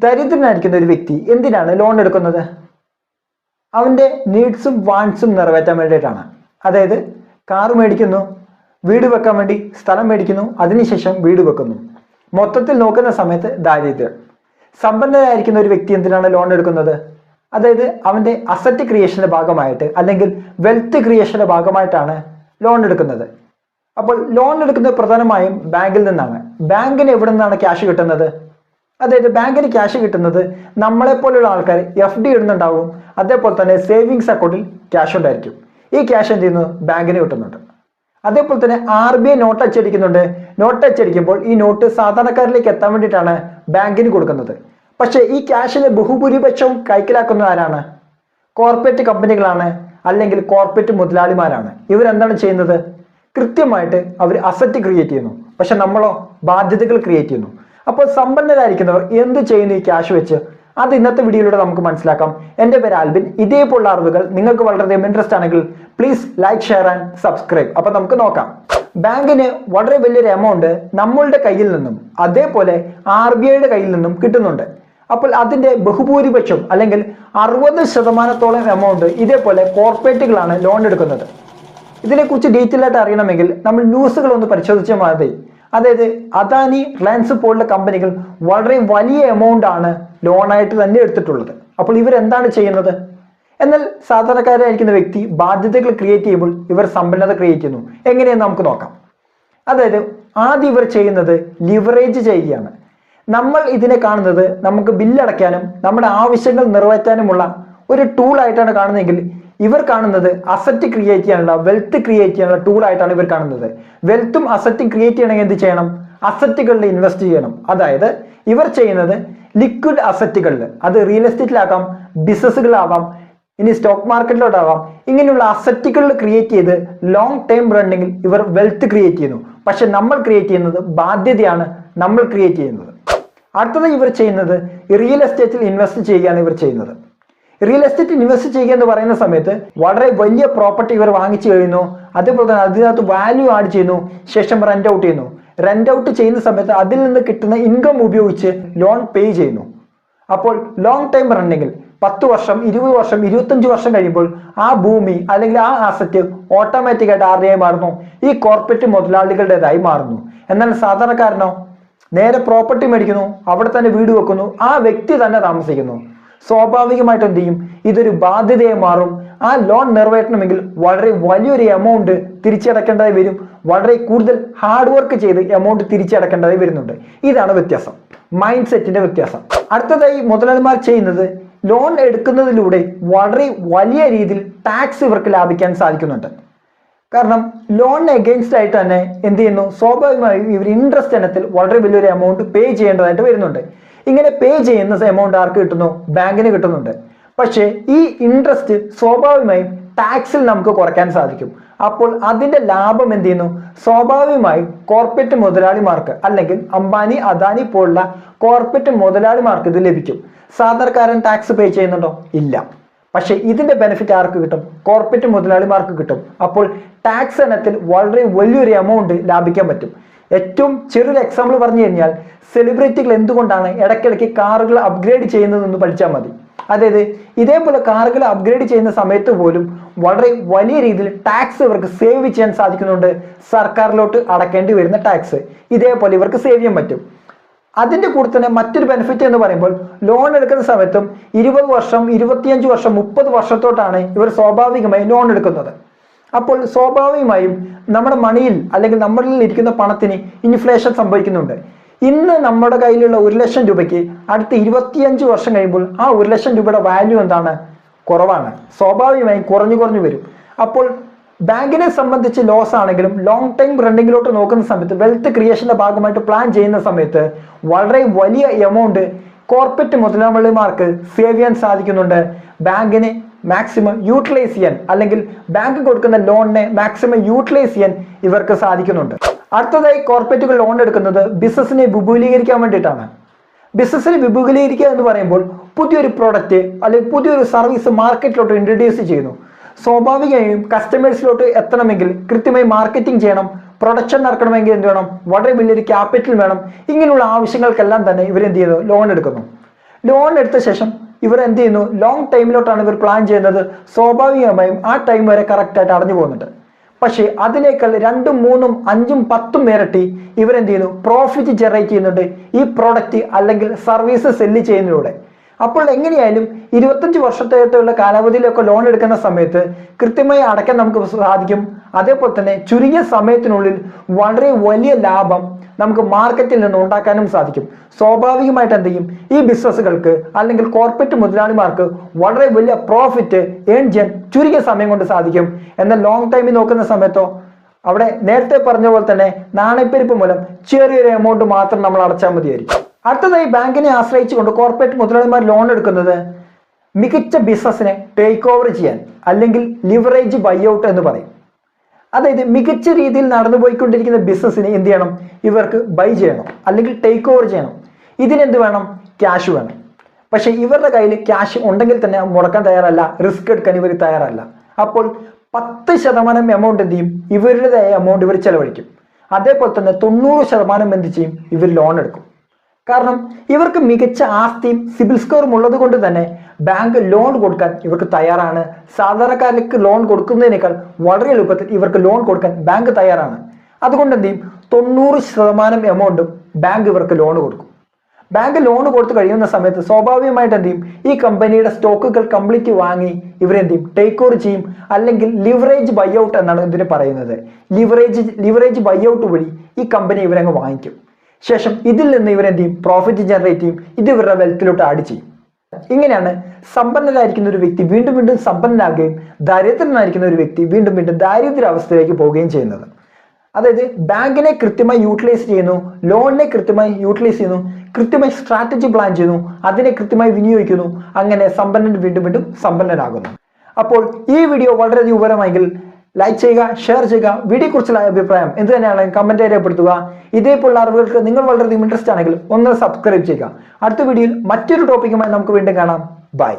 ദരിദ്രനായിരിക്കുന്ന ഒരു വ്യക്തി എന്തിനാണ് ലോൺ എടുക്കുന്നത്? അവന്റെ നീഡ്സും വാൻസും നിറവേറ്റാൻ വേണ്ടിയിട്ടാണ്. അതായത് കാർ മേടിക്കുന്നു വീട് വെക്കാൻ വേണ്ടി സ്ഥലം മേടിക്കുന്നു അതിനുശേഷം വീട് വെക്കുന്നു. മൊത്തത്തിൽ നോക്കുന്ന സമയത്ത് ദാരിദ്ര്യം. സമ്പന്നരായിരിക്കുന്ന ഒരു വ്യക്തി എന്തിനാണ് ലോൺ എടുക്കുന്നത്? അതായത് അവന്റെ അസറ്റ് ക്രിയേഷന്റെ ഭാഗമായിട്ട് അല്ലെങ്കിൽ വെൽത്ത് ക്രിയേഷന്റെ ഭാഗമായിട്ടാണ് ലോൺ എടുക്കുന്നത്. അപ്പോൾ ലോൺ എടുക്കുന്നത് പ്രധാനമായും ബാങ്കിൽ നിന്നാണ്. ബാങ്കിന് എവിടെ നിന്നാണ് ക്യാഷ് കിട്ടുന്നത്? അതായത് ബാങ്കിൽ ക്യാഷ് കിട്ടുന്നത് നമ്മളെ പോലുള്ള ആൾക്കാർ എഫ് ഡി ഇടുന്നുണ്ടാവും. അതേപോലെ തന്നെ സേവിങ്സ് അക്കൗണ്ടിൽ ക്യാഷ് ഉണ്ടായിരിക്കും. ഈ ക്യാഷ് എന്ത് ചെയ്യുന്നു? ബാങ്കിന് കിട്ടുന്നുണ്ട്. അതേപോലെ തന്നെ ആർ ബി ഐ നോട്ട് അച്ചടിക്കുന്നുണ്ട്. നോട്ട് അച്ചടിക്കുമ്പോൾ ഈ നോട്ട് സാധാരണക്കാരിലേക്ക് എത്താൻ വേണ്ടിയിട്ടാണ് ബാങ്കിന് കൊടുക്കുന്നത്. പക്ഷേ ഈ ക്യാഷിനെ ബഹുഭൂരിപക്ഷവും കൈക്കലാക്കുന്ന ആരാണ്? കോർപ്പറേറ്റ് കമ്പനികളാണ് അല്ലെങ്കിൽ കോർപ്പറേറ്റ് മുതലാളിമാരാണ്. ഇവരെന്താണ് ചെയ്യുന്നത്? കൃത്യമായിട്ട് അവർ അസറ്റ് ക്രിയേറ്റ് ചെയ്യുന്നു. പക്ഷെ നമ്മളോ ബാധ്യതകൾ ക്രിയേറ്റ് ചെയ്യുന്നു. അപ്പോൾ സമ്പന്നരായിരിക്കുന്നവർ എന്ത് ചെയ്യുന്നു ഈ ക്യാഷ് വെച്ച്? അത് ഇന്നത്തെ വീഡിയോയിലൂടെ നമുക്ക് മനസ്സിലാക്കാം. എന്റെ പേര് ആൽബിൻ. ഇതേപോലുള്ള അറിവുകൾ നിങ്ങൾക്ക് വളരെയധികം ഇൻട്രസ്റ്റ് ആണെങ്കിൽ please like share and subscribe അപ്പൊ നമുക്ക് നോക്കാം. ബാങ്കിന് വളരെ വലിയൊരു എമൗണ്ട് നമ്മളുടെ കയ്യിൽ നിന്നും അതേപോലെ ആർ ബി ഐയുടെ കയ്യിൽ നിന്നും കിട്ടുന്നുണ്ട്. അപ്പോൾ അതിന്റെ ബഹുഭൂരിപക്ഷം അല്ലെങ്കിൽ അറുപത് ശതമാനത്തോളം എമൗണ്ട് ഇതേപോലെ കോർപ്പറേറ്റുകളാണ് ലോൺ എടുക്കുന്നത്. ഇതിനെക്കുറിച്ച് ഡീറ്റെയിൽ ആയിട്ട് അറിയണമെങ്കിൽ നമ്മൾ ന്യൂസുകൾ ഒന്ന് പരിശോധിച്ചാൽ മതി. അതായത് അദാനി റിലയൻസ് പോലുള്ള കമ്പനികൾ വളരെ വലിയ എമൗണ്ട് ആണ് ലോണായിട്ട് തന്നെ എടുത്തിട്ടുള്ളത്. അപ്പോൾ ഇവരെന്താണ് ചെയ്യുന്നത്? എന്നാൽ സാധാരണക്കാരായിരിക്കുന്ന വ്യക്തി ബാധ്യതകൾ ക്രിയേറ്റ് ചെയ്യുമ്പോൾ ഇവർ സമ്പന്നത ക്രിയേറ്റ് ചെയ്യുന്നു. എങ്ങനെയെന്ന് നമുക്ക് നോക്കാം. അതായത് ആദ്യം ഇവർ ചെയ്യുന്നത് ലിവറേജ് ചെയ്യുകയാണ്. നമ്മൾ ഇതിനെ കാണുന്നത് നമുക്ക് ബില്ലടയ്ക്കാനും നമ്മുടെ ആവശ്യങ്ങൾ നിറവേറ്റാനുമുള്ള ഒരു ടൂൾ ആയിട്ടാണ് കാണുന്നതെങ്കിൽ ഇവർ കാണുന്നത് അസറ്റ് ക്രിയേറ്റ് ചെയ്യാനുള്ള വെൽത്ത് ക്രിയേറ്റ് ചെയ്യാനുള്ള ടൂൾ ആയിട്ടാണ് ഇവർ കാണുന്നത്. വെൽത്തും അസറ്റും ക്രിയേറ്റ് ചെയ്യണമെങ്കിൽ എന്ത് ചെയ്യണം? അസറ്റുകളിൽ ഇൻവെസ്റ്റ് ചെയ്യണം. അതായത് ഇവർ ചെയ്യുന്നത് ലിക്വിഡ് അസറ്റുകളിൽ അത് റിയൽ എസ്റ്റേറ്റിലാകാം ബിസിനസ്സുകളാവാം ഇനി സ്റ്റോക്ക് മാർക്കറ്റിലോട്ടാവാം ഇങ്ങനെയുള്ള അസറ്റുകൾ ക്രിയേറ്റ് ചെയ്ത് ലോങ് ടേം റണ്ണിങ്ങിൽ ഇവർ വെൽത്ത് ക്രിയേറ്റ് ചെയ്യുന്നു. പക്ഷെ നമ്മൾ ക്രിയേറ്റ് ചെയ്യുന്നത് ബാധ്യതയാണ് നമ്മൾ ക്രിയേറ്റ് ചെയ്യുന്നത്. അടുത്തത് ഇവർ ചെയ്യുന്നത് റിയൽ എസ്റ്റേറ്റിൽ ഇൻവെസ്റ്റ് ചെയ്യുകയാണ് ഇവർ ചെയ്യുന്നത്. റിയൽ എസ്റ്റേറ്റ് ഇൻവെസ്റ്റ് ചെയ്യുക എന്ന് പറയുന്ന സമയത്ത് വളരെ വലിയ പ്രോപ്പർട്ടി ഇവർ വാങ്ങിച്ചു കഴിയുന്നു അതേപോലെ തന്നെ അതിനകത്ത് വാല്യൂ ആഡ് ചെയ്യുന്നു. ശേഷം റെന്റ് ഔട്ട് ചെയ്യുന്നു. റെന്റ് ഔട്ട് ചെയ്യുന്ന സമയത്ത് അതിൽ നിന്ന് കിട്ടുന്ന ഇൻകം ഉപയോഗിച്ച് ലോൺ പേ ചെയ്യുന്നു. അപ്പോൾ ലോങ് ടൈം റണ്ണിങ്ങിൽ പത്ത് വർഷം ഇരുപത് വർഷം ഇരുപത്തഞ്ച് വർഷം കഴിയുമ്പോൾ ആ ഭൂമി അല്ലെങ്കിൽ ആ ആസറ്റ് ഓട്ടോമാറ്റിക് ആയിട്ട് ആരുടെയായി മാറുന്നു. ഈ കോർപ്പറേറ്റ് മുതലാളികളുടേതായി മാറുന്നു. എന്നാൽ സാധാരണക്കാരനോ നേരെ പ്രോപ്പർട്ടി മേടിക്കുന്നു അവിടെ തന്നെ വീട് വെക്കുന്നു ആ വ്യക്തി തന്നെ താമസിക്കുന്നു. സ്വാഭാവികമായിട്ട് എന്ത് ചെയ്യും? ഇതൊരു ബാധ്യതയെ മാറും. ആ ലോൺ നിറവേറ്റണമെങ്കിൽ വളരെ വലിയൊരു എമൗണ്ട് തിരിച്ചടക്കേണ്ടതായി വരും. വളരെ കൂടുതൽ ഹാർഡ് വർക്ക് ചെയ്ത് എമൗണ്ട് തിരിച്ചടക്കേണ്ടതായി വരുന്നുണ്ട്. ഇതാണ് വ്യത്യാസം. മൈൻഡ് സെറ്റിന്റെ വ്യത്യാസം. അടുത്തതായി മുതലാളിമാർ ചെയ്യുന്നത് ലോൺ എടുക്കുന്നതിലൂടെ വളരെ വലിയ രീതിയിൽ ടാക്സ് ഇവർക്ക് ലാഭിക്കാൻ സാധിക്കുന്നുണ്ട്. കാരണം ലോണിന് എഗെയിൻസ്റ്റ് ആയിട്ട് തന്നെ എന്ത് ചെയ്യുന്നു? സ്വാഭാവികമായും ഇവർ ഇൻട്രസ്റ്റ് ഇനത്തിൽ വളരെ വലിയൊരു എമൗണ്ട് പേ ചെയ്യേണ്ടതായിട്ട് വരുന്നുണ്ട്. ഇങ്ങനെ പേ ചെയ്യുന്ന എമൗണ്ട് ആർക്ക് കിട്ടുന്നു? ബാങ്കിന് കിട്ടുന്നുണ്ട്. പക്ഷേ ഈ ഇൻട്രസ്റ്റ് സ്വാഭാവികമായും ടാക്സിൽ നമുക്ക് കുറയ്ക്കാൻ സാധിക്കും. അപ്പോൾ അതിന്റെ ലാഭം എന്ത് ചെയ്യുന്നു? സ്വാഭാവികമായും കോർപ്പറേറ്റ് മുതലാളിമാർക്ക് അല്ലെങ്കിൽ അംബാനി അദാനി പോലുള്ള കോർപ്പറേറ്റ് മുതലാളിമാർക്ക് ഇത് ലഭിക്കും. സാധാരണക്കാരൻ ടാക്സ് പേ ചെയ്യുന്നുണ്ടോ? ഇല്ല. പക്ഷേ ഇതിന്റെ ബെനിഫിറ്റ് ആർക്ക് കിട്ടും? കോർപ്പറേറ്റ് മുതലാളിമാർക്ക് കിട്ടും. അപ്പോൾ ടാക്സ് ഇനത്തിൽ വളരെ വലിയൊരു എമൗണ്ട് ലാഭിക്കാൻ പറ്റും. ഏറ്റവും ചെറിയൊരു എക്സാമ്പിൾ പറഞ്ഞു കഴിഞ്ഞാൽ സെലിബ്രിറ്റികൾ എന്തുകൊണ്ടാണ് ഇടയ്ക്കിടയ്ക്ക് കാറുകൾ അപ്ഗ്രേഡ് ചെയ്യുന്നതെന്ന് പഠിച്ചാൽ മതി. അതായത് ഇതേപോലെ കാറുകൾ അപ്ഗ്രേഡ് ചെയ്യുന്ന സമയത്ത് പോലും വളരെ വലിയ രീതിയിൽ ടാക്സ് ഇവർക്ക് സേവ് ചെയ്യാൻ സാധിക്കുന്നുണ്ട്. സർക്കാരിലോട്ട് അടക്കേണ്ടി വരുന്ന ടാക്സ് ഇതേപോലെ ഇവർക്ക് സേവ് ചെയ്യാൻ പറ്റും. അതിന്റെ കൂടെ തന്നെ മറ്റൊരു ബെനിഫിറ്റ് എന്ന് പറയുമ്പോൾ ലോൺ എടുക്കുന്ന സമയത്തും ഇരുപത് വർഷം ഇരുപത്തിയഞ്ച് വർഷം മുപ്പത് വർഷത്തോട്ടാണ് ഇവർ സ്വാഭാവികമായി ലോൺ എടുക്കുന്നത്. അപ്പോൾ സ്വാഭാവികമായും നമ്മുടെ മണിയിൽ അല്ലെങ്കിൽ നമ്മളിൽ ഇരിക്കുന്ന പണത്തിന് ഇൻഫ്ലേഷൻ സംഭവിക്കുന്നുണ്ട്. ഇന്ന് നമ്മുടെ കയ്യിലുള്ള ഒരു ലക്ഷം രൂപയ്ക്ക് അടുത്ത ഇരുപത്തിയഞ്ച് വർഷം കഴിയുമ്പോൾ ആ ഒരു ലക്ഷം രൂപയുടെ വാല്യൂ എന്താണ്? കുറവാണ്. സ്വാഭാവികമായും കുറഞ്ഞു കുറഞ്ഞു വരും. അപ്പോൾ ബാങ്കിനെ സംബന്ധിച്ച് ലോസ് ആണെങ്കിലും ലോങ് ടൈം റണ്ണിങ്ങിലോട്ട് നോക്കുന്ന സമയത്ത് വെൽത്ത് ക്രിയേഷന്റെ ഭാഗമായിട്ട് പ്ലാൻ ചെയ്യുന്ന സമയത്ത് വളരെ വലിയ എമൗണ്ട് കോർപ്പറേറ്റ് മുതലാളിമാർക്ക് സേവ് ചെയ്യാൻ സാധിക്കുന്നുണ്ട്. ബാങ്കിനെ മാക്സിമം യൂട്ടിലൈസ് ചെയ്യാൻ അല്ലെങ്കിൽ ബാങ്ക് കൊടുക്കുന്ന ലോണിനെ മാക്സിമം യൂട്ടിലൈസ് ചെയ്യാൻ ഇവർക്ക് സാധിക്കുന്നുണ്ട്. അടുത്തതായി കോർപ്പറേറ്റുകൾ ലോൺ എടുക്കുന്നത് ബിസിനസ്സിനെ വിപുലീകരിക്കാൻ വേണ്ടിയിട്ടാണ്. ബിസിനസ്സിനെ വിപുലീകരിക്കുക എന്ന് പറയുമ്പോൾ പുതിയൊരു പ്രോഡക്റ്റ് അല്ലെങ്കിൽ പുതിയൊരു സർവീസ് മാർക്കറ്റിലോട്ട് ഇൻട്രൊഡ്യൂസ് ചെയ്യുന്നു. സ്വാഭാവികമായും കസ്റ്റമേഴ്സിലോട്ട് എത്തണമെങ്കിൽ കൃത്യമായി മാർക്കറ്റിംഗ് ചെയ്യണം പ്രൊഡക്ഷൻ നടക്കണമെങ്കിൽ എന്ത് വേണം? വളരെ വലിയൊരു ക്യാപിറ്റൽ വേണം. ഇങ്ങനെയുള്ള ആവശ്യങ്ങൾക്കെല്ലാം തന്നെ ഇവരെന്ത് ചെയ്തു? ലോൺ എടുക്കുന്നു. ലോൺ എടുത്ത ശേഷം ഇവർ എന്ത് ചെയ്യുന്നു? ലോങ് ടൈമിലോട്ടാണ് ഇവർ പ്ലാൻ ചെയ്യുന്നത്. സ്വാഭാവികമായും ആ ടൈം വരെ കറക്റ്റായിട്ട് അടഞ്ഞു പോകുന്നുണ്ട്. പക്ഷേ അതിനേക്കാൾ രണ്ടും മൂന്നും അഞ്ചും പത്തും ഇരട്ടി ഇവരെന്ത് ചെയ്യുന്നു? പ്രോഫിറ്റ് ജനറേറ്റ് ചെയ്യുന്നുണ്ട്. ഈ പ്രോഡക്റ്റ് അല്ലെങ്കിൽ സർവീസ് സെല്ല് ചെയ്യുന്നതിലൂടെ. അപ്പോൾ എങ്ങനെയായാലും ഇരുപത്തഞ്ച് വർഷത്തേട്ടുള്ള കാലാവധിയിലൊക്കെ ലോൺ എടുക്കുന്ന സമയത്ത് കൃത്യമായി അടയ്ക്കാൻ നമുക്ക് സാധിക്കും. അതേപോലെ തന്നെ ചുരുങ്ങിയ സമയത്തിനുള്ളിൽ വളരെ വലിയ ലാഭം നമുക്ക് മാർക്കറ്റിൽ നിന്ന് ഉണ്ടാക്കാനും സാധിക്കും. സ്വാഭാവികമായിട്ട് എന്ത് ചെയ്യും? ഈ ബിസിനസ്സുകൾക്ക് അല്ലെങ്കിൽ കോർപ്പറേറ്റ് മുതലാളിമാർക്ക് വളരെ വലിയ പ്രോഫിറ്റ് ഏൺ ചെയ്യാൻ ചുരുങ്ങിയ സമയം കൊണ്ട് സാധിക്കും. എന്നാൽ ലോങ് ടൈമിൽ നോക്കുന്ന സമയത്തോ അവിടെ നേരത്തെ പറഞ്ഞ പോലെ തന്നെ നാണയപ്പെരുപ്പ് മൂലം ചെറിയൊരു എമൗണ്ട് മാത്രം നമ്മൾ അടച്ചാൽ മതിയായിരിക്കും. അടുത്തതായി ബാങ്കിനെ ആശ്രയിച്ചുകൊണ്ട് കോർപ്പറേറ്റ് മുതലാളിമാർ ലോൺ എടുക്കുന്നത് മികച്ച ബിസിനസ്സിനെ ടേക്ക് ഓവർ ചെയ്യാൻ അല്ലെങ്കിൽ ലിവറേജ് ബൈ ഔട്ട് എന്ന് പറയും. അതായത് മികച്ച രീതിയിൽ നടന്നുപോയിക്കൊണ്ടിരിക്കുന്ന ബിസിനസ്സിനെ എന്ത് ചെയ്യണം? ഇവർക്ക് ബൈ ചെയ്യണം. അല്ലെങ്കിൽ ടേക്ക് ഓവർ ചെയ്യണം. ഇതിനെന്ത് വേണം? ക്യാഷ് വേണം. പക്ഷേ ഇവരുടെ കയ്യിൽ ക്യാഷ് ഉണ്ടെങ്കിൽ തന്നെ മുടക്കാൻ തയ്യാറല്ല. റിസ്ക് എടുക്കാൻ ഇവർ തയ്യാറല്ല. അപ്പോൾ പത്ത് ശതമാനം എമൗണ്ട് എന്ത് ചെയ്യും? ഇവരുടേതായ എമൗണ്ട് ഇവർ ചെലവഴിക്കും. അതേപോലെ തന്നെ തൊണ്ണൂറ് ശതമാനം എന്ത് ചെയ്യും? ഇവർ ലോൺ എടുക്കും. കാരണം ഇവർക്ക് മികച്ച ആസ്തിയും സിബിൽ സ്കോറും ഉള്ളത് കൊണ്ട് തന്നെ ബാങ്ക് ലോൺ കൊടുക്കാൻ ഇവർക്ക് തയ്യാറാണ്. സാധാരണക്കാർക്ക് ലോൺ കൊടുക്കുന്നതിനേക്കാൾ വളരെ എളുപ്പത്തിൽ ഇവർക്ക് ലോൺ കൊടുക്കാൻ ബാങ്ക് തയ്യാറാണ്. അതുകൊണ്ട് എന്ത് തൊണ്ണൂറ് ശതമാനം എമൗണ്ടും ബാങ്ക് ഇവർക്ക് ലോൺ കൊടുക്കും. ബാങ്ക് ലോൺ കൊടുത്തു കഴിയുന്ന സമയത്ത് സ്വാഭാവികമായിട്ട് എന്ത് ഈ കമ്പനിയുടെ സ്റ്റോക്കുകൾ കംപ്ലീറ്റ് വാങ്ങി ഇവരെന്ത് ചെയ്യും? ടേക്ക് ഓവർ ചെയ്യും. അല്ലെങ്കിൽ ലിവറേജ് ബൈ ഔട്ട് എന്നാണ് ഇതിന് പറയുന്നത്. ലിവറേജ് ലിവറേജ് ബൈ ഔട്ട് വഴി ഈ കമ്പനി ഇവരങ്ങ് വാങ്ങിക്കും. ശേഷം ഇതിൽ നിന്ന് ഇവരെന്ത് ചെയ്യും? പ്രോഫിറ്റ് ജനറേറ്റ് ചെയ്യും. ഇത് ഇവരുടെ വെൽത്തിലോട്ട് ആഡ് ചെയ്യും. ഇങ്ങനെയാണ് സമ്പന്നനായിരിക്കുന്ന ഒരു വ്യക്തി വീണ്ടും വീണ്ടും സമ്പന്നനാകുകയും ദരിദ്രനായിരിക്കുന്ന ഒരു വ്യക്തി വീണ്ടും വീണ്ടും ദാരിദ്ര്യ അവസ്ഥയിലേക്ക് പോവുകയും ചെയ്യുന്നത്. അതായത് ബാങ്കിനെ കൃത്യമായി യൂട്ടിലൈസ് ചെയ്യുന്നു ലോണിനെ കൃത്യമായി യൂട്ടിലൈസ് ചെയ്യുന്നു കൃത്യമായി സ്ട്രാറ്റജി പ്ലാൻ ചെയ്യുന്നു അതിനെ കൃത്യമായി വിനിയോഗിക്കുന്നു അങ്ങനെ സമ്പന്നൻ വീണ്ടും വീണ്ടും സമ്പന്നനാകുന്നു. അപ്പോൾ ഈ വീഡിയോ വളരെയധികം ഉപകരമായെങ്കിൽ ലൈക്ക് ചെയ്യുക ഷെയർ ചെയ്യുക വീഡിയോ കുറിച്ചുള്ള അഭിപ്രായം എന്ത് തന്നെയാണ് കമന്റ് രേഖപ്പെടുത്തുക ഇതേപോലുള്ള അറിവുകൾക്ക് നിങ്ങൾ വളരെയധികം ഇൻട്രസ്റ്റ് ആണെങ്കിൽ ഒന്ന് സബ്സ്ക്രൈബ് ചെയ്യുക. അടുത്ത വീഡിയോയിൽ മറ്റൊരു ടോപ്പിക്കുമായി നമുക്ക് വീണ്ടും കാണാം. ബൈ